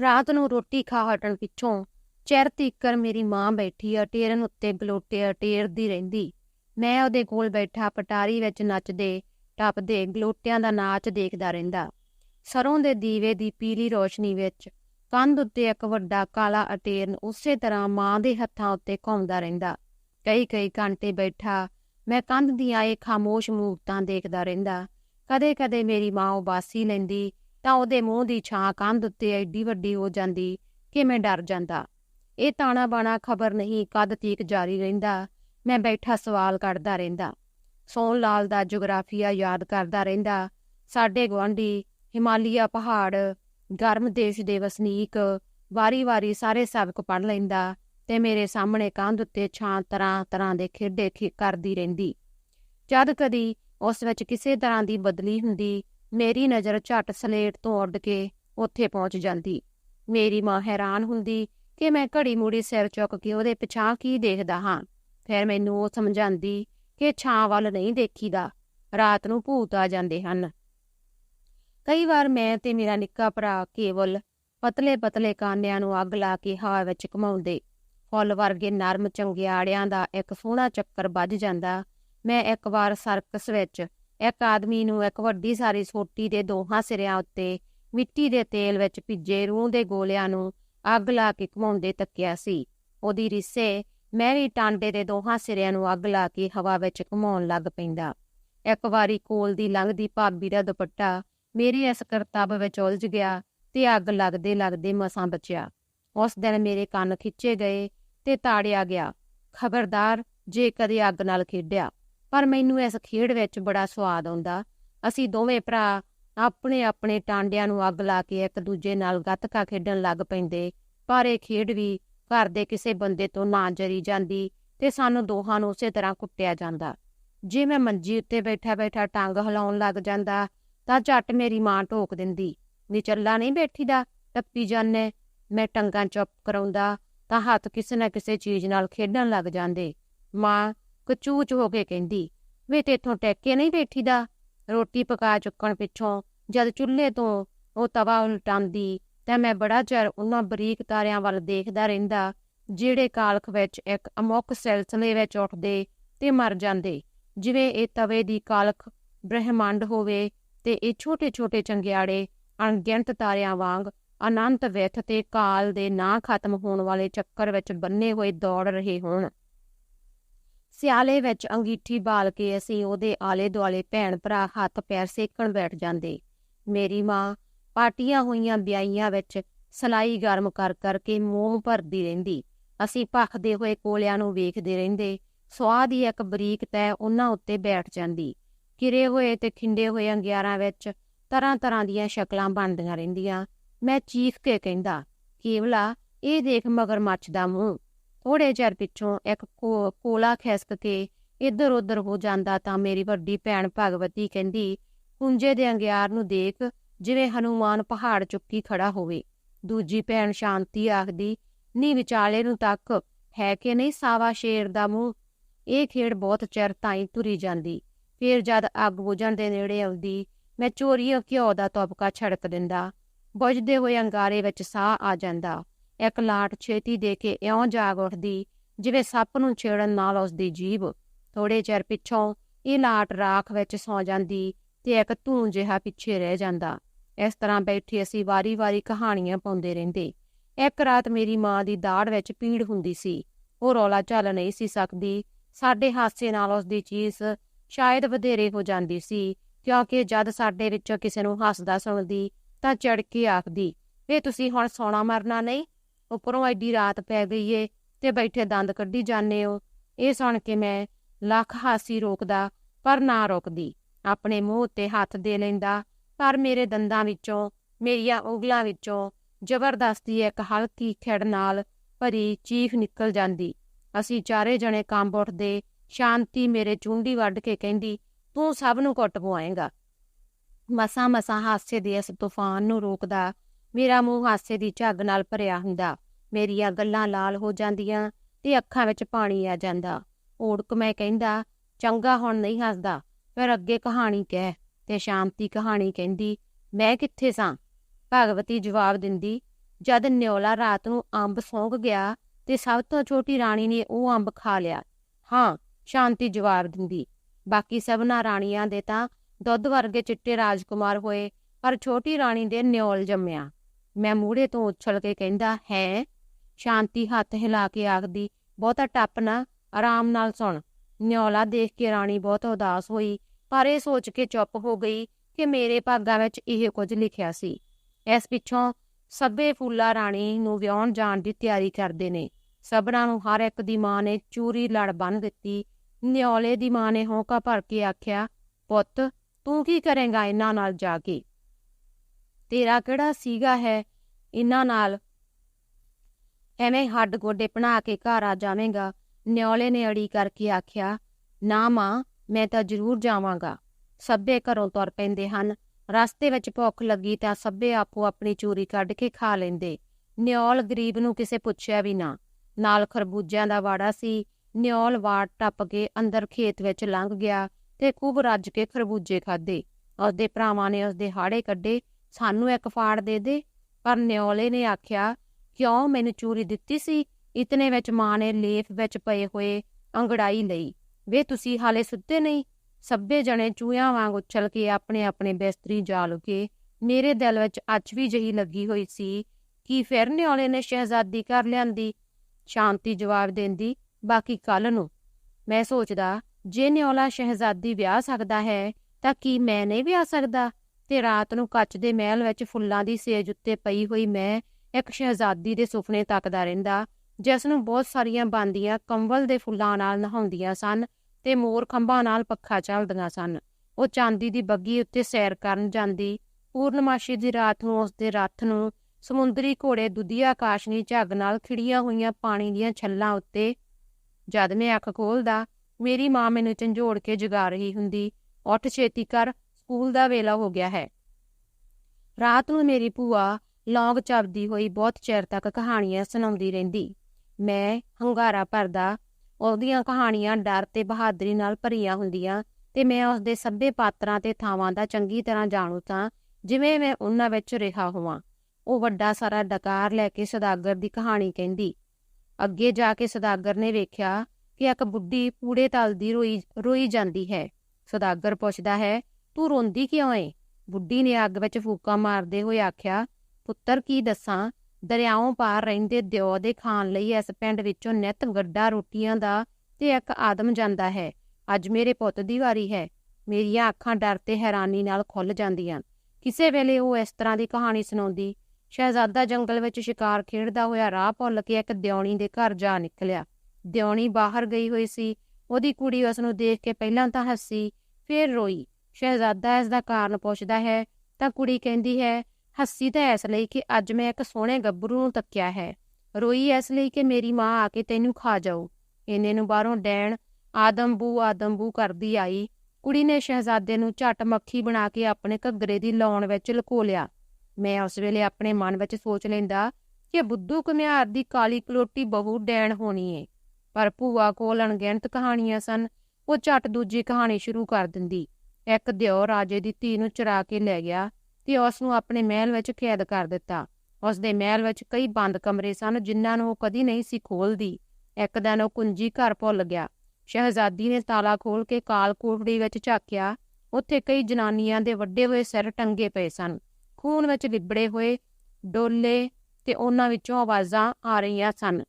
ਰਾਤ ਨੂੰ ਰੋਟੀ ਖਾ ਹਟਣ ਪਿੱਛੋਂ ਚਿਰ ਤੀਕਰ ਮੇਰੀ ਮਾਂ ਬੈਠੀ ਅਟੇਰਨ ਉੱਤੇ ਗਲੋਟੇ ਅਟੇਰਦੀ ਰਹਿੰਦੀ। ਮੈਂ ਉਹਦੇ ਕੋਲ ਬੈਠਾ, ਪਟਾਰੀ ਵਿੱਚ ਨੱਚਦੇ, ਟੱਪਦੇ ਗਲੋਟਿਆਂ ਦਾ ਨਾਚ ਦੇਖਦਾ ਰਹਿੰਦਾ। ਸਰੋਂ ਦੇ ਦੀਵੇ ਦੀ ਪੀਲੀ ਰੋਸ਼ਨੀ ਵਿੱਚ ਕੰਧ ਉੱਤੇ ਇੱਕ ਵੱਡਾ ਕਾਲਾ ਅਟੇਰਨ ਉਸੇ ਤਰ੍ਹਾਂ ਮਾਂ ਦੇ ਹੱਥਾਂ ਉੱਤੇ ਘੁੰਮਦਾ ਰਹਿੰਦਾ। ਕਈ ਕਈ ਘੰਟੇ ਬੈਠਾ, ਮੈਂ ਕੰਧ ਦੀਆਂ ਇਹ ਖਾਮੋਸ਼ ਮੂਰਤਾਂ ਦੇਖਦਾ ਰਹਿੰਦਾ। ਕਦੇ-ਕਦੇ ਮੇਰੀ ਮਾਂ ਉਬਾਸੀ ਲੈਂਦੀ ਤਾਂ ਉਹਦੇ ਮੂੰਹ ਦੀ ਛਾਂ ਕੰਧ ਉੱਤੇ ਐਡੀ ਵੱਡੀ ਹੋ ਜਾਂਦੀ ਕਿ ਮੈਂ ਡਰ ਜਾਂਦਾ। ਇਹ ਤਾਣਾ ਬਾਣਾ ਖਬਰ ਨਹੀਂ ਕਦ ਤੀਕ ਜਾਰੀ ਰਹਿੰਦਾ। ਮੈਂ ਬੈਠਾ ਸਵਾਲ ਕੱਢਦਾ ਰਹਿੰਦਾ। ਸੋਨ ਲਾਲ ਦਾ ਜੀਓਗ੍ਰਾਫੀਆ ਯਾਦ ਕਰਦਾ ਰਹਿੰਦਾ। ਸਾਡੇ ਗਵਾਂਢੀ ਹਿਮਾਲਿਆ ਪਹਾੜ, ਗਰਮ ਦੇਸ਼ ਦੇ ਵਸਨੀਕ ਵਾਰੀ-ਵਾਰੀ ਸਾਰੇ ਸਬਕ ਪੜ ਲੈਂਦਾ ਤੇ ਮੇਰੇ ਸਾਹਮਣੇ ਕੰਧ ਉੱਤੇ ਛਾਂ ਤਰ੍ਹਾਂ ਤਰ੍ਹਾਂ ਦੇ ਖੇਡੇ ਕਰਦੀ ਰਹਿੰਦੀ। ਜਦ ਕਦੀ ਉਸ ਵਿੱਚ ਕਿਸੇ ਤਰ੍ਹਾਂ ਦੀ ਬਦਲੀ ਹੁੰਦੀ ਮੇਰੀ ਨਜ਼ਰ ਝਟ ਸਲੇਟ ਤੋਂ ਉੱਡ ਕੇ ਉੱਥੇ ਪਹੁੰਚ ਜਾਂਦੀ। ਮੇਰੀ ਮਾਂ ਹੈਰਾਨ ਹੁੰਦੀ ਕਿ ਮੈਂ ਘੜੀ ਮੂੜੀ ਸਿਰ ਚੁੱਕ ਕੇ ਉਹਦੇ ਪਿਛਾਂ ਕੀ ਦੇਖਦਾ ਹਾਂ। ਫਿਰ ਮੈਨੂੰ ਉਹ ਸਮਝਾਉਂਦੀ ਕਿ ਛਾਂ ਵੱਲ ਨਹੀਂ ਦੇਖੀਦਾ। ਰਾਤ ਨੂੰ ਭੂਤ ਆ ਜਾਂਦੇ ਹਨ। ਕਈ ਵਾਰ ਮੈਂ ਤੇ ਮੇਰਾ ਨਿੱਕਾ ਭਰਾ ਕੇਵਲ ਪਤਲੇ ਪਤਲੇ ਕਾਨਿਆਂ ਨੂੰ ਅੱਗ ਲਾ ਕੇ ਹਵਾ ਵਿੱਚ ਘਮਾਉਂਦੇ। ਫੁੱਲ ਵਰਗੇ ਨਰਮ ਚੰਗਿਆੜਿਆਂ ਦਾ ਇੱਕ ਸੋਹਣਾ ਚੱਕਰ ਵੱਜ ਜਾਂਦਾ। ਮੈਂ ਇੱਕ ਵਾਰ ਸਰਕਸ ਵਿੱਚ ਇੱਕ ਆਦਮੀ ਨੂੰ ਇੱਕ ਵੱਡੀ ਸਾਰੀ ਸੋਟੀ ਦੇ ਦੋਹਾਂ ਸਿਰਿਆਂ ਉੱਤੇ, ਮਿੱਟੀ ਦੇ ਤੇਲ ਵਿੱਚ ਭਿੱਜੇ ਰੂਹ ਦੇ ਗੋਲਿਆਂ ਨੂੰ ਅੱਗ ਲਾ ਕੇ ਘਮਾਉਂਦੇ ਤੱਕਿਆ ਸੀ। ਉਹਦੀ ਰਿਸੇ ਮੈਂ ਵੀ ਟਾਂਡੇ ਦੇ ਦੋਹਾਂ ਸਿਰਿਆਂ ਨੂੰ ਅੱਗ ਲਾ ਕੇ ਹਵਾ ਵਿੱਚ ਘਮਾਉਣ ਲੱਗ ਪੈਂਦਾ। ਇੱਕ ਵਾਰੀ ਕੋਲ ਦੀ ਲੰਘਦੀ ਭਾਬੀ ਦਾ ਦੁਪੱਟਾ ਮੇਰੀ ਇਸ ਕਰਤੱਵ ਵਿੱਚ ਉਲਝ ਗਿਆ ਤੇ ਅੱਗ ਲੱਗਦੇ ਲੱਗਦੇ ਮਸਾਂ ਬਚਿਆ। ਉਸ ਦਿਨ ਮੇਰੇ ਕੰਨ ਖਿੱਚੇ ਗਏ ਤੇ ਤਾੜਿਆ ਗਿਆ। ਖਬਰਦਾਰ, ਜੇ ਕਦੇ ਅੱਗ ਨਾਲ ਖੇਡਿਆ। ਪਰ ਮੈਨੂੰ ਇਸ ਖੇਡ ਵਿੱਚ ਬੜਾ ਸਵਾਦ ਆਉਂਦਾ। ਅਸੀਂ ਦੋਵੇਂ ਭਰਾ ਆਪਣੇ ਆਪਣੇ ਟਾਂਡਿਆਂ ਨੂੰ ਅੱਗ ਲਾ ਕੇ ਇੱਕ ਦੂਜੇ ਨਾਲ ਗੱਤਕਾ ਖੇਡਣ ਲੱਗ ਪੈਂਦੇ। ਪਰ ਇਹ ਖੇਡ ਵੀ ਘਰ ਦੇ ਕਿਸੇ ਬੰਦੇ ਤੋਂ ਨਾ ਜਰੀ ਜਾਂਦੀ ਤੇ ਸਾਨੂੰ ਦੋਹਾਂ ਨੂੰ ਉਸੇ ਤਰ੍ਹਾਂ ਕੁੱਟਿਆ ਜਾਂਦਾ। ਜੇ ਮੈਂ ਮੰਜੀ ਉੱਤੇ ਬੈਠਾ ਬੈਠਾ ਟੰਗ ਹਿਲਾਉਣ ਲੱਗ ਜਾਂਦਾ ਤਾਂ ਝੱਟ ਮੇਰੀ ਮਾਂ ਢੋਕ ਦਿੰਦੀ, ਨੀ ਚੱਲਾ ਨਹੀਂ ਬੈਠੀਦਾ, ਟੱਪੀ ਜਾਣੇ ਮੈਂ ਟੰਗਾਂ ਚੁੱਪ ਕਰਾਉਂਦਾ ਤਾਂ ਹੱਥ ਕਿਸੇ ਨਾ ਕਿਸੇ ਚੀਜ਼ ਨਾਲ ਖੇਡਣ ਲੱਗ ਜਾਂਦੇ। ਮਾਂ ਕਚੂਚ ਹੋ ਕੇ ਕਹਿੰਦੀ, ਵੇ ਤੇਥੋਂ ਟੈਕੇ ਨਹੀਂ ਬੈਠੀਦਾ? ਰੋਟੀ ਪਕਾ ਚੁੱਕਣ ਪਿੱਛੋਂ ਜਦ ਚੁੱਲ੍ਹੇ ਤੋਂ ਉਹ ਤਵਾ ਉਲਟਾਉਂਦੀ, ਤਾਂ ਮੈਂ ਬੜਾ ਚਿਰ ਉਹਨਾਂ ਬਰੀਕ ਤਾਰਿਆਂ ਵੱਲ ਦੇਖਦਾ ਰਹਿੰਦਾ, ਜਿਹੜੇ ਕਾਲਖ ਵਿੱਚ ਇੱਕ ਅਮੁੱਕ ਸਿਲਸਿਲੇ ਵਿੱਚ ਉੱਠਦੇ ਤੇ ਮਰ ਜਾਂਦੇ। ਜਿਵੇਂ ਇਹ ਤਵੇ ਦੀ ਕਾਲਖ ਬ੍ਰਹਿਮੰਡ ਹੋਵੇ ਤੇ ਇਹ ਛੋਟੇ-ਛੋਟੇ ਚੰਗਿਆੜੇ ਅਣਗਿਣਤ ਤਾਰਿਆਂ ਵਾਂਗ ਅਨੰਤ ਵਿਥ ਤੇ ਕਾਲ ਦੇ ਨਾ ਖਤਮ ਹੋਣ ਵਾਲੇ ਚੱਕਰ ਵਿੱਚ ਬੰਨੇ ਹੋਏ ਦੌੜ ਰਹੇ ਹੋਣ। ਸਿਆਲੇ ਵਿੱਚ ਅੰਗੀਠੀ ਬਾਲ ਕੇ ਅਸੀਂ ਉਹਦੇ ਆਲੇ ਦੁਆਲੇ ਭੈਣ ਭਰਾ ਹੱਥ ਪੈਰ ਸੇਕਣ ਬੈਠ ਜਾਂਦੇ। ਮੇਰੀ ਮਾਂ ਪਾਟੀਆਂ ਹੋਈਆਂ ਵਿਆਹੀਆਂ ਵਿੱਚ ਸਲਾਈ ਗਰਮ ਕਰ ਕਰਕੇ ਮੂੰਹ ਭਰਦੀ ਰਹਿੰਦੀ। ਅਸੀਂ ਭਖਦੇ ਹੋਏ ਕੋਲਿਆਂ ਨੂੰ ਵੇਖਦੇ ਰਹਿੰਦੇ। ਸਵਾਦ ਦੀ ਇੱਕ ਬਰੀਕ ਤੈ ਉਹਨਾਂ ਉੱਤੇ ਬੈਠ ਜਾਂਦੀ। ਕਿਰੇ ਹੋਏ ਤੇ ਖਿੰਡੇ ਹੋਏ ਅੰਗਿਆਰਾਂ ਵਿੱਚ ਤਰ੍ਹਾਂ ਤਰ੍ਹਾਂ ਦੀਆਂ ਸ਼ਕਲਾਂ ਬਣਦੀਆਂ ਰਹਿੰਦੀਆਂ। ਮੈਂ ਚੀਖ ਕੇ ਕਹਿੰਦਾ, ਕੇਵਲਾ, ਇਹ ਦੇਖ ਮਗਰਮੱਛ ਦਾ ਮੂੰਹ। ਥੋੜੇ ਚਿਰ ਪਿੱਛੋਂ ਇੱਕ ਕੋਲਾ ਖਿਸਕ ਕੇ ਇੱਧਰ ਉੱਧਰ ਹੋ ਜਾਂਦਾ ਤਾਂ ਮੇਰੀ ਵੱਡੀ ਭੈਣ ਭਗਵਤੀ ਕਹਿੰਦੀ ਪੁੰਜੇ ਦੇ ਅੰਗਿਆਰ ਨੂੰ ਦੇਖ, ਜਿਵੇਂ ਹਨੂਮਾਨ ਪਹਾੜ ਚੁੱਕੀ ਖੜਾ ਹੋਵੇ। ਦੂਜੀ ਭੈਣ ਸ਼ਾਂਤੀ ਆਖਦੀ, ਨੀ ਵਿਚਾਲੇ ਨੂੰ ਤੱਕ, ਹੈ ਕਿ ਨਹੀਂ ਸਾਵਾ ਸ਼ੇਰ ਦਾ ਮੂੰਹ? ਇਹ ਖੇਡ ਬਹੁਤ ਚਿਰ ਤਾਈਂ ਤੁਰੀ ਜਾਂਦੀ। ਫਿਰ ਜਦ ਅੱਗ ਬੁਝਣ ਦੇ ਨੇੜੇ ਆਉਂਦੀ, ਮੈਂ ਚੋਰੀਓ ਘਿਓ ਦਾ ਤਬਕਾ ਛੜਕ ਦਿੰਦਾ। ਬੁਝਦੇ ਹੋਏ ਅੰਗਾਰੇ ਵਿੱਚ ਸਾਹ ਆ ਜਾਂਦਾ। ਇੱਕ ਲਾਟ ਛੇਤੀ ਦੇ ਕੇ ਇਉਂ ਜਾਗ ਉੱਠਦੀ, ਜਿਵੇਂ ਸੱਪ ਨੂੰ ਛੇੜਨ ਨਾਲ ਉਸ ਦੀ ਜੀਭ। ਥੋੜੇ ਚਿਰ ਪਿੱਛੋਂ ਇਹ ਲਾਟ ਰਾਖ ਵਿੱਚ ਸੌ ਜਾਂਦੀ ਤੇ ਇੱਕ ਧੂੰ ਜਿਹਾ ਪਿੱਛੇ ਰਹਿ ਜਾਂਦਾ। ਇਸ ਤਰ੍ਹਾਂ ਬੈਠੀ ਅਸੀਂ ਵਾਰੀ-ਵਾਰੀ ਕਹਾਣੀਆਂ ਪਾਉਂਦੇ ਰਹਿੰਦੇ। ਇੱਕ ਰਾਤ ਮੇਰੀ ਮਾਂ ਦੀ ਦਾੜ ਵਿੱਚ ਪੀੜ ਹੁੰਦੀ ਸੀ। ਉਹ ਰੌਲਾ ਚੱਲ ਨਹੀਂ ਸੀ ਸਕਦੀ। ਸਾਡੇ ਹਾਸੇ ਨਾਲ ਉਸ ਦੀ ਚੀਜ਼ ਸ਼ਾਇਦ ਵਧੇਰੇ ਹੋ ਜਾਂਦੀ ਸੀ, ਕਿਉਂਕਿ ਜਦ ਸਾਡੇ ਵਿੱਚੋਂ ਕਿਸੇ ਨੂੰ ਹੱਸਦਾ ਸੁਣਦੀ ਤਾਂ ਚੜ ਕੇ ਆਖਦੀ, ਵੇ, ਤੁਸੀਂ ਹੁਣ ਸੌਣਾ ਮਰਨਾ ਨਹੀਂ? ਉੱਪਰੋਂ ਐਡੀ ਰਾਤ ਪੈ ਗਈ ਏ ਤੇ ਬੈਠੇ ਦੰਦ ਕੱਢੀ ਜਾਂਦੇ ਹੋ। ਇਹ ਸੁਣ ਕੇ ਮੈਂ ਲੱਖ ਹਾਸੀ ਰੋਕਦਾ ਪਰ ਨਾ ਰੁਕਦੀ। ਆਪਣੇ ਮੂੰਹ ਉੱਤੇ ਹੱਥ ਦੇ ਲੈਂਦਾ ਪਰ ਮੇਰੇ ਦੰਦਾਂ ਵਿੱਚੋਂ, ਮੇਰੀਆਂ ਉਂਗਲਾਂ ਵਿੱਚੋਂ ਜ਼ਬਰਦਸਤੀ ਇੱਕ ਹਲਕੀ ਖਿੜ ਨਾਲ ਭਰੀ ਚੀਖ ਨਿਕਲ ਜਾਂਦੀ। ਅਸੀਂ ਚਾਰੇ ਜਣੇ ਕੰਬ ਉੱਠਦੇ, ਸ਼ਾਂਤੀ ਮੇਰੇ ਚੁੰਡੀ ਵੱਢ ਕੇ ਕਹਿੰਦੀ, ਤੂੰ ਸਭ ਨੂੰ ਕੁੱਟ ਪਵਾਏਗਾ। ਮਸਾ ਮਸਾ ਹਾਸੇ ਦੇ ਇਸ ਤੂਫਾਨ ਨੂੰ ਰੋਕਦਾ ਮੇਰਾ ਮੂੰਹ ਹਾਸੇ ਦੀ ਝੱਗ ਨਾਲ ਭਰਿਆ ਹੁੰਦਾ। ਮੇਰੀਆਂ ਗੱਲਾਂ ਲਾਲ ਹੋ ਜਾਂਦੀਆਂ ਤੇ ਅੱਖਾਂ ਵਿੱਚ ਪਾਣੀ ਆ ਜਾਂਦਾ। ਓੜਕ ਮੈਂ ਕਹਿੰਦਾ, ਚੰਗਾ ਹੁਣ ਨਹੀਂ ਹੱਸਦਾ। ਫਿਰ ਅੱਗੇ ਕਹਾਣੀ ਕਹਿ ਤੇ ਸ਼ਾਂਤੀ ਕਹਾਣੀ ਕਹਿੰਦੀ, ਮੈਂ ਕਿੱਥੇ ਸਾਂ? ਭਗਵਤੀ ਜਵਾਬ ਦਿੰਦੀ, ਜਦ ਨਿਓਲਾ ਰਾਤ ਨੂੰ ਅੰਬ ਸੌਂਗ ਗਿਆ ਤੇ ਸਭ ਤੋਂ ਛੋਟੀ ਰਾਣੀ ਨੇ ਉਹ ਅੰਬ ਖਾ ਲਿਆ। ਹਾਂ, ਸ਼ਾਂਤੀ ਜਵਾਬ ਦਿੰਦੀ। ਬਾਕੀ ਸਭਨਾ ਰਾਣੀਆਂ ਦੇ ਤਾਂ ਦੁੱਧ ਵਰਗੇ ਚਿੱਟੇ ਰਾਜਕੁਮਾਰ ਹੋਏ, ਪਰ ਛੋਟੀ ਰਾਣੀ ਦੇ ਨਿਓਲ ਜੰਮਿਆ। ਮੈਂ ਮੂਹਰੇ ਤੋਂ ਉਛਲ ਕੇ ਕਹਿੰਦਾ, ਹੈ, ਸ਼ਾਂਤੀ ਹੱਥ ਹਿਲਾ ਕੇ ਆਖਦੀ, ਬਹੁਤਾ ਟੱਪ ਨਾ, ਆਰਾਮ ਨਾਲ ਸੁਣ। ਨਿਉਲਾ ਦੇਖ ਕੇ ਰਾਣੀ ਬਹੁਤ ਉਦਾਸ ਹੋਈ, ਪਰ ਇਹ ਸੋਚ ਕੇ ਚੁੱਪ ਹੋ ਗਈ ਕਿ ਮੇਰੇ ਭਾਗਾਂ ਵਿੱਚ ਇਹ ਕੁਝ ਲਿਖਿਆ ਸੀ। ਇਸ ਪਿੱਛੋਂ ਸਭੇ ਫੁੱਲਾ ਰਾਣੀ ਨੂੰ ਵਿਆਹਣ ਜਾਣ ਦੀ ਤਿਆਰੀ ਕਰਦੇ ਨੇ। ਸਭਨਾਂ ਨੂੰ ਹਰ ਇੱਕ ਦੀ ਮਾਂ ਨੇ ਚੂਰੀ ਲੜ ਬੰਨ ਦਿੱਤੀ। ਨਿਉਲੇ ਦੀ ਮਾਂ ਨੇ ਹੌਂਕਾ ਭਰ ਕੇ ਆਖਿਆ, ਪੁੱਤ, ਤੂੰ ਕੀ ਕਰੇਂਗਾ ਇਹਨਾਂ ਨਾਲ ਜਾ ਕੇ? ਤੇਰਾ ਕਿਹੜਾ ਸੀਗਾ ਹੈ? ਇਹਨਾਂ ਨਾਲ ਐਵੇਂ ਹੱਡ ਗੋਡੇ ਬਣਾ ਕੇ ਘਰ ਆ ਜਾਵੇਂਗਾ। ਨਿਓਲੇ ਨੇ ਅੜੀ ਕਰਕੇ ਆਖਿਆ, ਨਾ ਮਾਂ, ਮੈਂ ਤਾਂ ਜ਼ਰੂਰ ਜਾਵਾਂਗਾ। ਸਭੇ ਘਰੋਂ ਤੁਰ ਪੈਂਦੇ ਹਨ। ਰਸਤੇ ਵਿੱਚ ਭੁੱਖ ਲੱਗੀ ਤਾਂ ਸਭੇ ਆਪੋ ਆਪਣੀ ਚੂਰੀ ਕੱਢ ਕੇ ਖਾ ਲੈਂਦੇ। ਨਿਉਲ ਗਰੀਬ ਨੂੰ ਕਿਸੇ ਪੁੱਛਿਆ ਵੀ ਨਾ। ਨਾਲ ਖਰਬੂਜਿਆਂ ਦਾ ਵਾੜਾ ਸੀ। ਨਿਉਲ ਵਾੜ ਟੱਪ ਕੇ ਅੰਦਰ ਖੇਤ ਵਿੱਚ ਲੰਘ ਗਿਆ ਤੇ ਖੂਬ ਰੱਜ ਕੇ ਖਰਬੂਜੇ ਖਾਦੇ ਉਸਦੇ ਭਰਾਵਾਂ ਨੇ ਉਸਦੇ ਹਾੜੇ ਕੱਢੇ। ਸਾਨੂੰ ਇੱਕ ਫਾੜ ਦੇ ਦੇ। ਪਰ ਨਿਓਲੇ ਨੇ ਆਖਿਆ, ਕਿਉਂ ਮੈਨੂੰ ਚੂਰੀ ਦਿੱਤੀ ਸੀ? ਇਤਨੇ ਵਿੱਚ ਮਾਂ ਨੇ ਲੇਫ ਵਿੱਚ ਪਏ ਹੋਏ ਅੰਗੜਾਈ ਲਈ। ਵੇ, ਤੁਸੀਂ ਹਾਲੇ ਸੁੱਤੇ ਨਹੀਂ? ਸੱਬੇ ਜਣੇ ਚੂਹਿਆਂ ਵਾਂਗ ਉੱਛਲ ਕੇ ਆਪਣੇ ਆਪਣੇ ਬਿਸਤਰੀ ਜਾ ਲੁਕੇ ਮੇਰੇ ਦਿਲ ਵਿੱਚ ਅੱਛ ਵੀ ਜਹੀ ਲੱਗੀ ਹੋਈ ਸੀ ਕਿ ਫਿਰ ਨਿਓਲੇ ਨੇ ਸ਼ਹਿਜ਼ਾਦੀ ਕਰ ਲਿਆਂਦੀ। ਸ਼ਾਂਤੀ ਜਵਾਬ ਦਿੰਦੀ, ਬਾਕੀ ਕੱਲ ਨੂੰ। ਮੈਂ ਸੋਚਦਾ, ਜੇ ਨਿਓਲਾ ਸ਼ਹਿਜ਼ਾਦੀ ਵਿਆਹ ਸਕਦਾ ਹੈ, ਤਾਂ ਕੀ ਮੈਂ ਨਹੀਂ ਵਿਆਹ ਸਕਦਾ? ਤੇ ਰਾਤ ਨੂੰ ਕੱਚ ਦੇ ਮਹਿਲ ਵਿੱਚ ਫੁੱਲਾਂ ਦੀ ਸੇਜ ਉੱਤੇ ਪਈ ਹੋਈ ਮੈਂ ਇੱਕ ਸ਼ਹਿਜ਼ਾਦੀ ਦੇ ਸੁਪਨੇ ਤੱਕਦਾ ਰਹਿੰਦਾ, ਜਿਸ ਨੂੰ ਬਹੁਤ ਸਾਰੀਆਂ ਬਾਂਦੀਆਂ ਕੰਵਲ ਦੇ ਫੁੱਲਾਂ ਨਾਲ ਨਹਾਉਂਦੀਆਂ ਸਨ ਤੇ ਮੋਰ ਖੰਭਾਂ ਨਾਲ ਪੱਖਾ ਚੱਲਦੀਆਂ ਸਨ। ਉਹ ਚਾਂਦੀ ਦੀ ਬੱਗੀ ਉੱਤੇ ਸੈਰ ਕਰਨ ਜਾਂਦੀ, ਪੂਰਨਮਾਸ਼ੀ ਦੀ ਰਾਤ ਨੂੰ ਉਸ ਦੇ ਰੱਥ ਨੂੰ ਸਮੁੰਦਰੀ ਘੋੜੇ ਦੁਧੀਆ ਆਕਾਸ਼ਨੀ ਝੱਗ ਨਾਲ ਖਿੜੀਆਂ ਹੋਈਆਂ ਪਾਣੀ ਦੀਆਂ ਛੱਲਾਂ ਉੱਤੇ ਜਦ ਮੈਂ ਅੱਖ ਖੋਲਦਾ, ਮੇਰੀ ਮਾਂ ਮੈਨੂੰ ਝੰਜੋੜ ਕੇ ਜਗਾ ਰਹੀ ਹੁੰਦੀ, ਉੱਠ ਛੇਤੀ ਕਰ ਸਕੂਲ ਦਾ ਵੇਲਾ ਹੋ ਗਿਆ ਹੈ। ਰਾਤ ਨੂੰ ਮੇਰੀ ਭੂਆ ਲੌਂਗ ਚੱਬਦੀ ਹੋਈ ਬਹੁਤ ਚਿਰ ਤੱਕ ਕਹਾਣੀਆਂ ਸੁਣਾਉਂਦੀ ਰਹਿੰਦੀ। ਮੈਂ ਹੰਗਾਰਾ ਭਰਦਾ, ਉਹਦੀਆਂ ਕਹਾਣੀਆਂ ਡਰ ਤੇ ਬਹਾਦਰੀ ਨਾਲ ਭਰੀਆਂ ਹੁੰਦੀਆਂ ਤੇ ਮੈਂ ਉਸ ਦੇ ਸਭੇ ਪਾਤਰਾਂ ਤੇ ਥਾਵਾਂ ਦਾ ਚੰਗੀ ਤਰ੍ਹਾਂ ਜਾਣੂ ਤਾਂ ਜਿਵੇਂ ਮੈਂ ਉਹਨਾਂ ਵਿੱਚ ਰਿਹਾ ਹੋਵਾਂ। ਉਹ ਵੱਡਾ ਸਾਰਾ ਡਕਾਰ ਲੈ ਕੇ ਸਦਾਗਰ ਦੀ ਕਹਾਣੀ ਕਹਿੰਦੀ। ਅੱਗੇ ਜਾ ਕੇ ਸਦਾਗਰ ਨੇ ਵੇਖਿਆ ਕਿ ਇੱਕ ਬੁੱਢੀ ਪੂੜੇ ਤਲ ਦੀ ਰੋਈ ਰੋਈ ਜਾਂਦੀ ਹੈ। ਸਦਾਗਰ ਪੁੱਛਦਾ ਹੈ ਤੂੰ ਰੋਂਦੀ ਕਿਉਂ ਏ? ਬੁੱਢੀ ਨੇ ਅੱਗ ਵਿੱਚ ਫੂਕਾ ਮਾਰਦੇ ਹੋਏ ਆਖਿਆ, ਪੁੱਤਰ, ਕੀ ਦੱਸਾਂ? ਦਰਿਆਓਂ ਪਾਰ ਰਹਿੰਦੇ ਦਿਓ ਦੇ ਖਾਣ ਲਈ ਇਸ ਪਿੰਡ ਵਿੱਚੋਂ ਨਿਤ ਗੱਡਾ ਰੋਟੀਆਂ ਦਾ ਤੇ ਇੱਕ ਆਦਮ ਜਾਂਦਾ ਹੈ। ਅੱਜ ਮੇਰੇ ਪੁੱਤ ਦੀ ਵਾਰੀ ਹੈ। ਮੇਰੀਆਂ ਅੱਖਾਂ ਡਰ ਤੇ ਹੈਰਾਨੀ ਨਾਲ ਖੁੱਲ ਜਾਂਦੀਆਂ। ਕਿਸੇ ਵੇਲੇ ਉਹ ਇਸ ਤਰ੍ਹਾਂ ਦੀ ਕਹਾਣੀ ਸੁਣਾਉਂਦੀ। ਸ਼ਹਿਜ਼ਾਦਾ ਜੰਗਲ ਵਿੱਚ ਸ਼ਿਕਾਰ ਖੇਡਦਾ ਹੋਇਆ ਰਾਹ ਭੁੱਲ ਕੇ ਇੱਕ ਦਿਉਣੀ ਦੇ ਘਰ ਜਾ ਨਿਕਲਿਆ। ਦਿਉਣੀ ਬਾਹਰ ਗਈ ਹੋਈ ਸੀ। ਉਹਦੀ ਕੁੜੀ ਉਸ ਨੂੰ ਦੇਖ ਕੇ ਪਹਿਲਾਂ ਤਾਂ ਹੱਸੀ, ਫਿਰ ਰੋਈ। ਸ਼ਹਿਜ਼ਾਦਾ ਇਸ ਦਾ ਕਾਰਨ ਪੁੱਛਦਾ ਹੈ, ਤਾਂ ਕੁੜੀ ਕਹਿੰਦੀ ਹੈ, ਹੱਸੀ ਤਾਂ ਇਸ ਲਈ ਕਿ ਅੱਜ ਮੈਂ ਇੱਕ ਸੋਹਣੇ ਗੱਭਰੂ ਨੂੰ ਤੱਕਿਆ ਹੈ। ਰੋਈ ਇਸ ਲਈ ਕਿ ਮੇਰੀ ਮਾਂ ਆ ਕੇ ਤੈਨੂੰ ਖਾ ਜਾਊ। ਇਹਨੇ ਨੂੰ ਬਾਹਰੋਂ ਡੈਣ ਆਦਮਬੂ ਆਦਮਬੂ ਕਰਦੀ ਆਈ। ਕੁੜੀ ਨੇ ਸ਼ਹਿਜ਼ਾਦੇ ਨੂੰ ਝਟ ਮੱਖੀ ਬਣਾ ਕੇ ਆਪਣੇ ਘੱਗਰੇ ਦੀ ਲਾਉਣ ਵਿੱਚ ਲੁਕੋ ਲਿਆ। ਮੈਂ ਉਸ ਵੇਲੇ ਆਪਣੇ ਮਨ ਵਿੱਚ ਸੋਚ ਲੈਂਦਾ ਕਿ ਬੁੱਧੂ ਕੁਮਿਆਰ ਦੀ ਕਾਲੀ ਕਲੋਟੀ ਬਹੂ ਡੈਣ ਹੋਣੀ ਏ। ਪਰ ਭੂਆ ਕੋਲ ਅਣਗਿਣਤ ਕਹਾਣੀਆਂ ਸਨ। ਉਹ ਝਟ ਦੂਜੀ ਕਹਾਣੀ ਸ਼ੁਰੂ ਕਰ ਦਿੰਦੀ। ਇੱਕ ਦਿਓ ਰਾਜੇ ਦੀ ਧੀ ਨੂੰ ਚੁਰਾ ਕੇ ਲੈ ਗਿਆ ਤੇ ਉਸ ਨੂੰ ਆਪਣੇ ਮਹਿਲ ਵਿੱਚ ਕੈਦ ਕਰ ਦਿੱਤਾ। ਉਸ ਦੇ ਮਹਿਲ ਵਿੱਚ ਕਈ ਬੰਦ ਕਮਰੇ ਸਨ ਜਿਨ੍ਹਾਂ ਨੂੰ ਉਹ ਕਦੀ ਨਹੀਂ ਸੀ ਖੋਲਦੀ। ਇੱਕ ਦਿਨ ਉਹ ਕੁੰਜੀ ਘਰ ਭੁੱਲ ਗਿਆ। ਸ਼ਹਿਜ਼ਾਦੀ ਨੇ ਤਾਲਾ ਖੋਲ ਕੇ ਕਾਲ ਕੋਠੜੀ ਵਿੱਚ ਝਾਕਿਆ। ਉੱਥੇ ਕਈ ਜਨਾਨੀਆਂ ਦੇ ਵੱਡੇ ਹੋਏ ਸਿਰ ਟੰਗੇ ਪਏ ਸਨ। ਖੂਨ ਵਿੱਚ ਲਿਬੜੇ ਹੋਏ ਡੋਲੇ ਤੇ ਉਹਨਾਂ ਵਿੱਚੋਂ ਆਵਾਜ਼ਾਂ ਆ ਰਹੀਆਂ ਸਨ।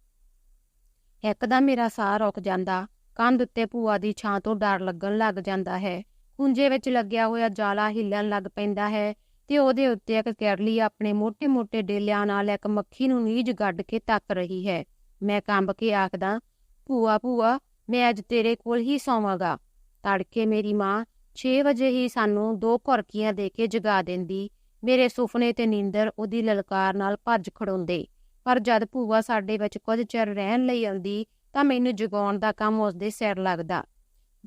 ਇੱਕਦਮ ਮੇਰਾ ਸਾਹ ਰੁਕ ਜਾਂਦਾ, ਕੰਧ ਉੱਤੇ ਭੂਆ ਦੀ ਛਾਂ ਤੋਂ ਡਰ ਲੱਗਣ ਲੱਗ ਜਾਂਦਾ ਹੈ। ਕੁੰਜੇ ਵਿੱਚ ਲੱਗਿਆ ਹੋਇਆ ਜਾਲਾ ਹਿੱਲਣ ਲੱਗ ਪੈਂਦਾ ਹੈ ਤੇ ਉਹਦੇ ਉੱਤੇ ਇੱਕ ਕੈਰਲੀ ਆਪਣੇ ਮੋٹے-ਮੋٹے ਡੇਲਿਆਂ ਨਾਲ ਇੱਕ ਮੱਖੀ ਨੂੰ ਨੀਜ ਗੱਡ ਕੇ ਤੱਕ ਰਹੀ ਹੈ। ਮੈਂ ਕੰਬ ਕੇ ਆਖਦਾ, ਭੂਆ ਭੂਆ, ਮੈਂ ਅੱਜ ਤੇਰੇ ਕੋਲ ਹੀ ਸੌਵਾਂਗਾ। ਤੜਕੇ ਮੇਰੀ ਮਾਂ 6 ਵਜੇ ਹੀ ਸਾਨੂੰ ਦੋ ਘੁਰਕੀਆਂ ਦੇ ਕੇ ਜਗਾ ਦਿੰਦੀ। ਮੇਰੇ ਸੁਪਨੇ ਤੇ ਨੀਂਦਰ ਉਹਦੀ ਲਲਕਾਰ ਨਾਲ ਭੱਜ ਖੜੋਂਦੇ। ਪਰ ਜਦ ਭੂਆ ਸਾਡੇ ਵਿੱਚ ਕੁਝ ਚਿਰ ਰਹਿਣ ਲਈ ਆਉਂਦੀ ਤਾਂ ਮੈਨੂੰ ਜਗਾਉਣ ਦਾ ਕੰਮ ਉਸਦੇ ਸਿਰ ਲੱਗਦਾ।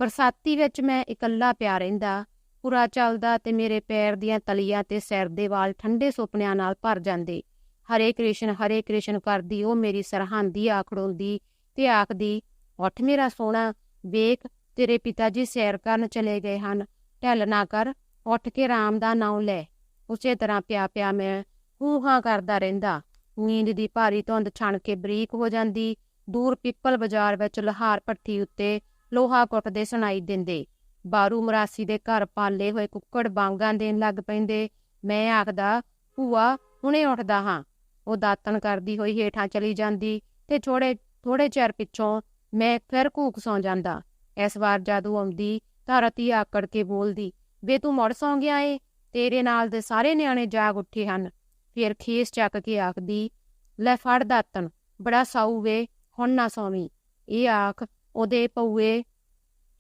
ਬਰਸਾਤੀ ਵਿੱਚ ਮੈਂ ਇਕੱਲਾ ਪਿਆ ਰਹਿੰਦਾ, ਪੂਰਾ ਚੱਲਦਾ ਤੇ ਮੇਰੇ ਪੈਰ ਦੀਆਂ ਤਲੀਆਂ ਤੇ ਸਿਰ ਦੇ ਵਾਲ ਠੰਡੇ ਸੁਪਨਿਆਂ ਨਾਲ ਭਰ ਜਾਂਦੇ। ਹਰੇ ਕ੍ਰਿਸ਼ਨ ਹਰੇ ਕ੍ਰਿਸ਼ਨ ਕਰਦੀ, ਉਹ ਮੇਰੀ ਸਰਹੰਦੀ ਆਖੜੋਂਦੀ ਤੇ ਆਖਦੀ, ਉੱਠ ਮੇਰਾ ਸੋਹਣਾ, ਵੇਖ, ਤੇਰੇ ਪਿਤਾ ਜੀ ਸੈਰ ਕਰਨ ਚਲੇ ਗਏ ਹਨ। ਢਲ ਨਾ ਕਰ, ਉੱਠ ਕੇ ਰਾਮ ਦਾ ਨਾਮ ਲੈ। ਉਸੇ ਤਰ੍ਹਾਂ ਪਿਆ ਪਿਆ ਮੈਂ ਹੂਹਾਂ ਕਰਦਾ ਰਹਿੰਦਾ। ਨੀਂਦ ਦੀ ਭਾਰੀ ਧੁੰਦ ਛਣ ਕੇ ਬਰੀਕ ਹੋ ਜਾਂਦੀ। ਦੂਰ ਪਿੱਪਲ ਬਾਜ਼ਾਰ ਵਿੱਚ ਲੋਹਾਰ ਭੱਠੀ ਉੱਤੇ ਲੋਹਾ ਕੁੱਟਦੇ ਸੁਣਾਈ ਦਿੰਦੇ। ਬਾਰੂ ਮਰਾਸੀ ਦੇ ਘਰ ਪਾਲੇ ਹੋਏ ਕੁੱਕੜ ਬਾਂਗਾਂ ਦੇਣ ਲੱਗ ਪੈਂਦੇ। ਮੈਂ ਆਖਦਾ, ਭੂਆ, ਹੁਣੇ ਉੱਠਦਾ ਹਾਂ। ਉਹ ਦਾਤਣ ਕਰਦੀ ਹੋਈ ਹੇਠਾਂ ਚਲੀ ਜਾਂਦੀ ਤੇ ਥੋੜੇ ਥੋੜੇ ਚਿਰ ਪਿੱਛੋਂ ਮੈਂ ਫਿਰ ਕੂਕ ਸੌ ਜਾਂਦਾ। ਇਸ ਵਾਰ ਜਦੋਂ ਆਉਂਦੀ ਤਾਂ ਰਤੀ ਆਕੜ ਕੇ ਬੋਲਦੀ, ਵੇ ਤੂੰ ਮੁੜ ਸੌਂ ਗਿਆ ਏ? ਤੇਰੇ ਨਾਲ ਦੇ ਸਾਰੇ ਨਿਆਣੇ ਜਾਗ ਉੱਠੇ ਹਨ। ਫਿਰ ਖੇਸ ਚੱਕ ਕੇ ਆਖਦੀ, ਲੈ ਫੜ ਦਾਤਣ, ਬੜਾ ਸਾਊ ਵੇ, ਹੁਣ ਨਾ ਸੌਵੀਂ। ਇਹ ਆਖ ਉਹਦੇ ਪਊਏ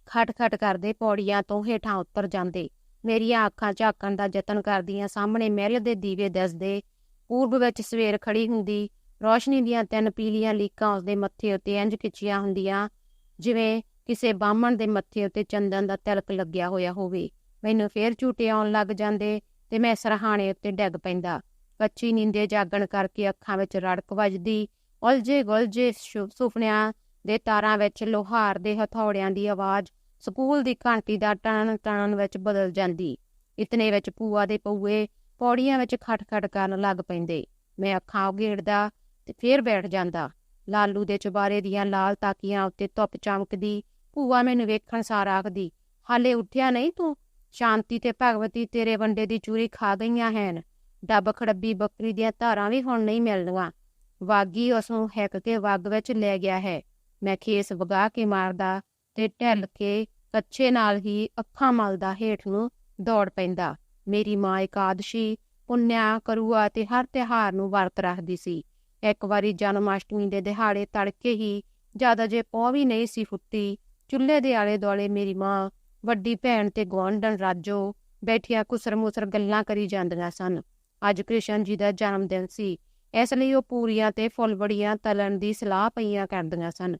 ਖਟ ਖਟ ਕਰਦੇ, ਪੌੜੀਆਂ ਤੋਂ ਹੇਠਾਂ ਉਤਰ ਜਾਂਦੇ। ਮੇਰੀਆਂ ਅੱਖਾਂ ਝਾਕਣ ਦਾ ਯਤਨ ਕਰਦੀਆਂ, ਸਾਹਮਣੇ ਮਹਿਲ ਦੇ ਦੀਵੇ ਦਿਸਦੇ। ਪੂਰਬ ਵਿੱਚ ਸਵੇਰ ਖੜੀ ਹੁੰਦੀ, ਰੋਸ਼ਨੀ ਦੀਆਂ ਤਿੰਨ ਪੀਲੀਆਂ ਲੀਕਾਂ ਉਸਦੇ ਮੱਥੇ ਉੱਤੇ ਇੰਜ ਖਿੱਚੀਆਂ ਹੁੰਦੀਆਂ, ਜਿਵੇਂ ਕਿਸੇ ਬਾਹਮਣ ਦੇ ਮੱਥੇ ਉੱਤੇ ਚੰਦਨ ਦਾ ਤਿਲਕ ਲੱਗਿਆ ਹੋਇਆ ਹੋਵੇ। ਮੈਨੂੰ ਫੇਰ ਝੂਟੇ ਆਉਣ ਲੱਗ ਜਾਂਦੇ ਤੇ ਮੈਂ ਸਰਹਾਣੇ ਉੱਤੇ ਡਿੱਗ ਪੈਂਦਾ। ਕੱਚੀ ਨੀਂਦੇ ਜਾਗਣ ਕਰਕੇ ਅੱਖਾਂ ਵਿੱਚ ਰੜਕ ਵੱਜਦੀ ਉਲਝੇ ਗੁਲਝੇ ਸੁਪਨਿਆਂ ਦੇ ਤਾਰਾਂ ਵਿੱਚ ਲੋਹਾਰ ਦੇ ਹਥੌੜਿਆਂ ਦੀ ਆਵਾਜ਼ ਸਕੂਲ ਦੀ ਘੰਟੀ ਦਾ ਟਣ ਟਣ ਵਿੱਚ ਬਦਲ ਜਾਂਦੀ। ਇਤਨੇ ਵਿੱਚ ਪੂਆ ਦੇ ਪਊਏ ਪੌੜੀਆਂ ਵਿੱਚ ਖਟਖਟ ਕਰਨ ਲੱਗ ਪੈਂਦੇ। ਮੈਂ ਅੱਖਾਂ ਉਗੇੜਦਾ ਤੇ ਫੇਰ ਬੈਠ ਜਾਂਦਾ। ਲਾਲੂ ਦੇ ਚੁਬਾਰੇ ਦੀਆਂ ਲਾਲ ਤਾਕੀਆਂ ਉੱਤੇ ਧੁੱਪ ਚਮਕਦੀ। ਪੂਆ ਮੈਨੂੰ ਵੇਖਣ ਸਾਰ ਆਖਦੀ, ਹਾਲੇ ਉੱਠਿਆ ਨਹੀਂ ਤੂੰ? ਸ਼ਾਂਤੀ ਤੇ ਭਗਵਤੀ ਤੇਰੇ ਵੰਡੇ ਦੀ ਚੂਰੀ ਖਾ ਗਈਆਂ ਹਨ। ਡੱਬ ਖੜੱਬੀ ਬੱਕਰੀ ਦੀਆਂ ਧਾਰਾਂ ਵੀ ਹੁਣ ਨਹੀਂ ਮਿਲਣੀਆਂ। ਵਾਗੀ ਉਸ ਨੂੰ ਹੈਕ ਕੇ ਵਗ ਵਿੱਚ ਲੈ ਗਿਆ ਹੈ। ਮੈਂ ਖੇਸ ਵਗਾ ਕੇ ਮਾਰਦਾ ਤੇ ਢੱਲ ਕੇ ਕੱਚੇ ਨਾਲ ਹੀ ਅੱਖਾਂ ਮਲਦਾ ਹੇਠ ਨੂੰ ਦੌੜ ਪੈਂਦਾ। ਮੇਰੀ ਮਾਂ ਇਕਾਦਸ਼ੀ ਪੁੰਨਿਆ ਕਰੂਆ ਤੇ ਹਰ ਤਿਹਾਰ ਨੂੰ ਵਰਤ ਰੱਖਦੀ ਸੀ। ਇੱਕ ਵਾਰੀ ਜਨਮ ਅਸ਼ਟਮੀ ਦੇ ਦਿਹਾੜੇ ਤੜਕੇ ਹੀ ਜ਼ਿਆਦਾ ਜੇ ਪੌ ਵੀ ਨਹੀਂ ਸੀ ਫੁੱਟੀ, ਚੁੱਲ੍ਹੇ ਦੇ ਆਲੇ ਦੁਆਲੇ ਮੇਰੀ ਮਾਂ ਵੱਡੀ ਭੈਣ ਤੇ ਗਵਾਂਢਣ ਰਾਜੋ ਬੈਠੀਆਂ ਕੁਸਰ-ਮੁਸਰ ਗੱਲਾਂ ਕਰੀ ਜਾਂਦੀਆਂ ਸਨ। ਅੱਜ ਕ੍ਰਿਸ਼ਨ ਜੀ ਦਾ ਜਨਮ ਦਿਨ ਸੀ, ਇਸ ਲਈ ਉਹ ਪੂਰੀਆਂ ਤੇ ਫੁੱਲਬੜੀਆਂ ਤਲਣ ਦੀ ਸਲਾਹ ਪਈਆਂ ਕਰਦੀਆਂ ਸਨ।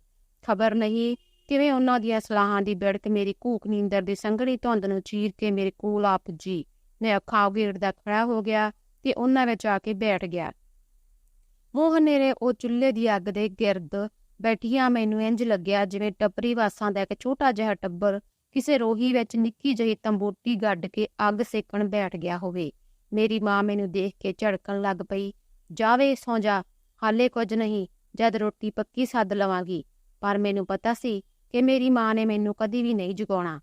ਖਬਰ ਨਹੀਂ। ਕਿਵੇਂ ਉਹਨਾਂ ਦੀਆਂ ਸਲਾਹਾਂ ਦੀ ਬਿੜਕ ਮੇਰੀ ਕੂਕ ਨੀਂਦਰ ਦੀ ਸੰਘਣੀ ਧੁੰਦ ਨੂੰ ਚੀਰ ਕੇ ਮੇਰੇ ਕੋਲ ਆ ਪੁੱਜੀ। ਮੈਂ ਅੱਖਾਂ ਉਗੇੜਦਾ ਖੜਾ ਹੋ ਗਿਆ ਤੇ ਉਹਨਾਂ ਵਿੱਚ ਆ ਕੇ ਬੈਠ ਗਿਆ। ਮੂੰਹ ਹਨੇਰੇ ਉਹ ਚੁੱਲ੍ਹੇ ਦੀ ਅੱਗ ਦੇ ਗਿਰਦ ਬੈਠੀਆਂ ਮੈਨੂੰ ਇੰਜ ਲੱਗਿਆ ਜਿਵੇਂ ਟੱਪਰੀ ਵਾਸਾਂ ਦਾ ਇੱਕ ਛੋਟਾ ਜਿਹਾ ਟੱਬਰ ਕਿਸੇ ਰੋਹੀ ਵਿੱਚ ਨਿੱਕੀ ਜਿਹੀ ਤੰਬੂਟੀ ਗੱਡ ਕੇ ਅੱਗ ਸੇਕਣ ਬੈਠ ਗਿਆ ਹੋਵੇ। ਮੇਰੀ ਮਾਂ ਮੈਨੂੰ ਦੇਖ ਕੇ ਝੜਕਣ ਲੱਗ ਪਈ। ਜਾਵੇ ਸੌ ਜਾ, ਹਾਲੇ ਕੁਝ ਨਹੀਂ, ਜਦ ਰੋਟੀ ਪੱਕੀ ਸੱਦ ਲਵਾਂਗੀ। ਪਰ ਮੈਨੂੰ ਪਤਾ ਸੀ ਕਿ ਮੇਰੀ ਮਾਂ ਨੇ ਮੈਨੂੰ ਕਦੀ ਵੀ ਨਹੀਂ ਜਗਾਉਣਾ।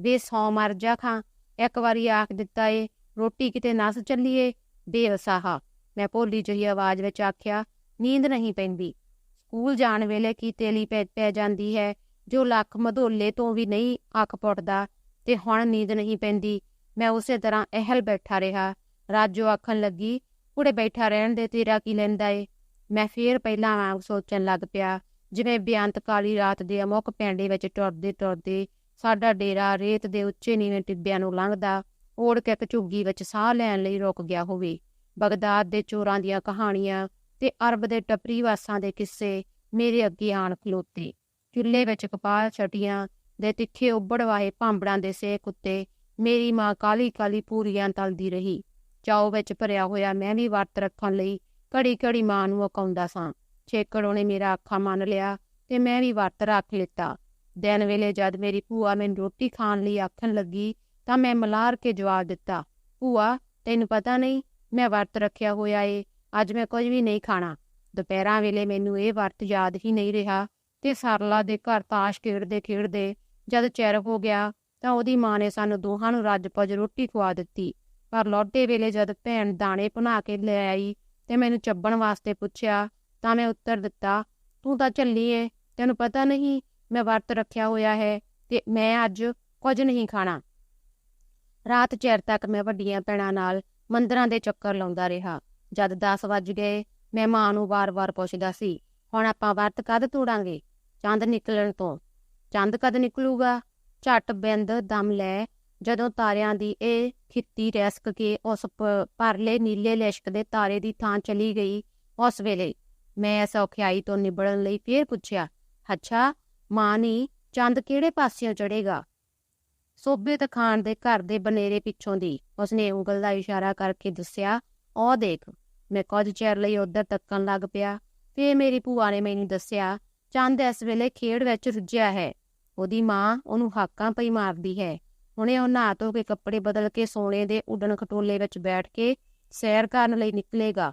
ਵੇ ਸੌ ਮਰ ਜਾ ਖਾਂ, ਇੱਕ ਵਾਰੀ ਆਖ ਦਿੱਤਾ ਏ, ਰੋਟੀ ਕਿਤੇ ਨਸ ਚੱਲੀਏ। ਬੇਵਸਾਹਾ ਮੈਂ ਭੋਲੀ ਜਿਹੀ ਆਵਾਜ਼ ਵਿੱਚ ਆਖਿਆ, ਨੀਂਦ ਨਹੀਂ ਪੈਂਦੀ। ਸਕੂਲ ਜਾਣ ਵੇਲੇ ਕੀ ਤੇਲੀ ਪੈ ਪੈ ਜਾਂਦੀ ਹੈ, ਜੋ ਲੱਖ ਮਧੋਲੇ ਤੋਂ ਵੀ ਨਹੀਂ ਅੱਖ ਪੁੱਟਦਾ, ਤੇ ਹੁਣ ਨੀਂਦ ਨਹੀਂ ਪੈਂਦੀ। ਮੈਂ ਉਸੇ ਤਰ੍ਹਾਂ ਅਹਿਲ ਬੈਠਾ ਰਿਹਾ। ਰਾਜੋ ਆਖਣ ਲੱਗੀ, ਕੁੜੇ ਬੈਠਾ ਰਹਿਣ ਦੇ, ਤੇਰਾ ਕੀ ਲੈਂਦਾ ਏ? ਮੈਂ ਫੇਰ ਪਹਿਲਾਂ ਵਾਂਗ ਸੋਚਣ ਲੱਗ ਪਿਆ। ਜਿਵੇਂ ਬਿਆੰਤ ਕਾਲੀ ਰਾਤ ਦੇ ਅਮੁੱਕ ਪੈਂਡੇ ਵਿੱਚ ਟੁਰਦੇ ਟੁਰਦੇ ਸਾਡਾ ਡੇਰਾ ਰੇਤ ਦੇ ਉੱਚੇ ਨੀਵੇਂ ਟਿੱਬਿਆਂ ਨੂੰ ਲੰਘਦਾ, ਓੜ ਕੇ ਇੱਕ ਝੁੱਗੀ ਵਿੱਚ ਸਾਹ ਲੈਣ ਲਈ ਰੁਕ ਗਿਆ ਹੋਵੇ। ਬਗਦਾਦ ਦੇ ਚੋਰਾਂ ਦੀਆਂ ਕਹਾਣੀਆਂ ਤੇ ਅਰਬ ਦੇ ਟੱਪਰੀ ਵਾਸਾਂ ਦੇ ਕਿੱਸੇ ਮੇਰੇ ਅੱਗੇ ਆਣ ਖਲੋਤੇ। ਚੁੱਲ੍ਹੇ ਵਿੱਚ ਕਪਾਹ ਛਟੀਆਂ ਦੇ ਤਿੱਖੇ ਉੱਬੜ ਵਾਹੇ ਭਾਂਬੜਾਂ ਦੇ ਸੇਕ ਉੱਤੇ ਮੇਰੀ ਮਾਂ ਕਾਲੀ ਕਾਲੀ ਪੂਰੀਆਂ ਤਲਦੀ ਰਹੀ। ਚਾਉ ਵਿੱਚ ਭਰਿਆ ਹੋਇਆ ਮੈਂ ਵੀ ਵਰਤ ਰੱਖਣ ਲਈ ਘੜੀ ਘੜੀ ਮਾਂ ਨੂੰ ਅਕਾਉਂਦਾ ਸਾਂ। ਛੇਕੜ ਉਹਨੇ ਮੇਰਾ ਅੱਖਾਂ ਮੰਨ ਲਿਆ ਤੇ ਮੈਂ ਵੀ ਵਰਤ ਰੱਖ ਲਿੱਤਾ। ਦਿਨ ਵੇਲੇ ਜਦ ਮੇਰੀ ਭੂਆ ਮੈਨੂੰ ਰੋਟੀ ਖਾਣ ਲਈ ਆਖਣ ਲੱਗੀ ਤਾਂ ਮੈਂ ਮਲਾਰ ਕੇ ਜਵਾਬ ਦਿੱਤਾ, ਭੂਆ, ਤੈਨੂੰ ਪਤਾ ਨਹੀਂ, ਮੈਂ ਵਰਤ ਰੱਖਿਆ ਹੋਇਆ ਏ, ਅੱਜ ਮੈਂ ਕੁਝ ਵੀ ਨਹੀਂ ਖਾਣਾ। ਦੁਪਹਿਰਾਂ ਵੇਲੇ ਮੈਨੂੰ ਇਹ ਵਰਤ ਯਾਦ ਹੀ ਨਹੀਂ ਰਿਹਾ ਤੇ ਸਰਲਾ ਦੇ ਘਰ ਤਾਸ਼ ਖੇਡਦੇ ਖੇਡਦੇ ਜਦ ਚਿਰ ਹੋ ਗਿਆ ਤਾਂ ਉਹਦੀ ਮਾਂ ਨੇ ਸਾਨੂੰ ਦੋਹਾਂ ਨੂੰ ਰੱਜ ਪੱਜ ਰੋਟੀ ਖਵਾ ਦਿੱਤੀ। ਪਰ ਲੋਟੇ ਵੇਲੇ ਜਦ ਭੈਣ ਦਾਣੇ ਬਣਾ ਕੇ ਲੈ ਆਈ ਤੇ ਮੈਨੂੰ ਚੱਬਣ ਵਾਸਤੇ ਪੁੱਛਿਆ ਤਾਂ ਮੈਂ ਉੱਤਰ ਦਿੱਤਾ, ਤੂੰ ਤਾਂ ਚੱਲੀ ਏ, ਤੈਨੂੰ ਪਤਾ ਨਹੀਂ ਮੈਂ ਵਰਤ ਰੱਖਿਆ ਹੋਇਆ ਹੈ ਤੇ ਮੈਂ ਅੱਜ ਕੁਝ ਨਹੀਂ ਖਾਣਾ। ਰਾਤ ਚਿਰ ਤੱਕ ਮੈਂ ਵੱਡੀਆਂ ਪੈਣਾ ਨਾਲ ਮੰਦਰਾਂ ਦੇ ਚੱਕਰ ਲਾਉਂਦਾ ਰਿਹਾ। ਜਦ 10 ਵੱਜ ਗਏ, ਮੈਂ ਮਾਂ ਨੂੰ ਵਾਰ-ਵਾਰ ਪੁੱਛਦਾ ਸੀ, ਹੁਣ ਆਪਾਂ ਵਰਤ ਕਦ ਤੋੜਾਂਗੇ? ਚੰਦ ਨਿਕਲਣ ਤੋਂ। ਚੰਦ ਕਦ ਨਿਕਲੂਗਾ? ਝਟ ਬਿੰਦ ਦਮ ਲੈ, ਜਦੋਂ ਤਾਰਿਆਂ ਦੀ ਇਹ ਖਿੱਤੀ ਰੈਸਕ ਕੇ ਉਸ ਪਰਲੇ ਨੀਲੇ ਲਿਸ਼ਕ ਦੇ ਤਾਰੇ ਦੀ ਥਾਂ ਚਲੀ ਗਈ ਉਸ ਵੇਲੇ। ਮੈਂ ਇਸ ਔਖਿਆਈ ਤੋਂ ਨਿਬੜਨ ਲਈ ਫੇਰ ਪੁੱਛਿਆ, ਅੱਛਾ, ਮਾਂ ਨੀ, ਚੰਦ ਕਿਹੜੇ ਪਾਸਿਓਂ ਚੜੇਗਾ ਸੋਬੇ ਖਾਨ ਦੇ ਘਰ ਦੇ ਬਨੇਰੇ ਪਿੱਛੋਂ ਦੀ, ਉਸਨੇ ਉਂਗਲ ਦਾ ਇਸ਼ਾਰਾ ਕਰਕੇ ਦੱਸਿਆ। ਉਹ ਦੇਖ, ਮੈਂ ਕੁਝ ਚਿਰ ਲਈ ਉਧਰ ਤੱਕਣ ਲੱਗ ਪਿਆ। ਫੇਰ ਮੇਰੀ ਭੂਆ ਨੇ ਮੈਨੂੰ ਦੱਸਿਆ, ਚੰਦ ਇਸ ਵੇਲੇ ਖੇਡ ਵਿੱਚ ਰੁੱਝਿਆ ਹੈ। ਉਹਦੀ ਮਾਂ ਉਹਨੂੰ ਹਾਕਾਂ ਪਈ ਮਾਰਦੀ ਹੈ। ਹੁਣੇ ਉਹ ਨਹਾ ਧੋ ਕੇ ਕੱਪੜੇ ਬਦਲ ਕੇ ਸੋਨੇ ਦੇ ਉਡਣ ਖਟੋਲੇ ਵਿੱਚ ਬੈਠ ਕੇ ਸੈਰ ਕਰਨ ਲਈ ਨਿਕਲੇਗਾ।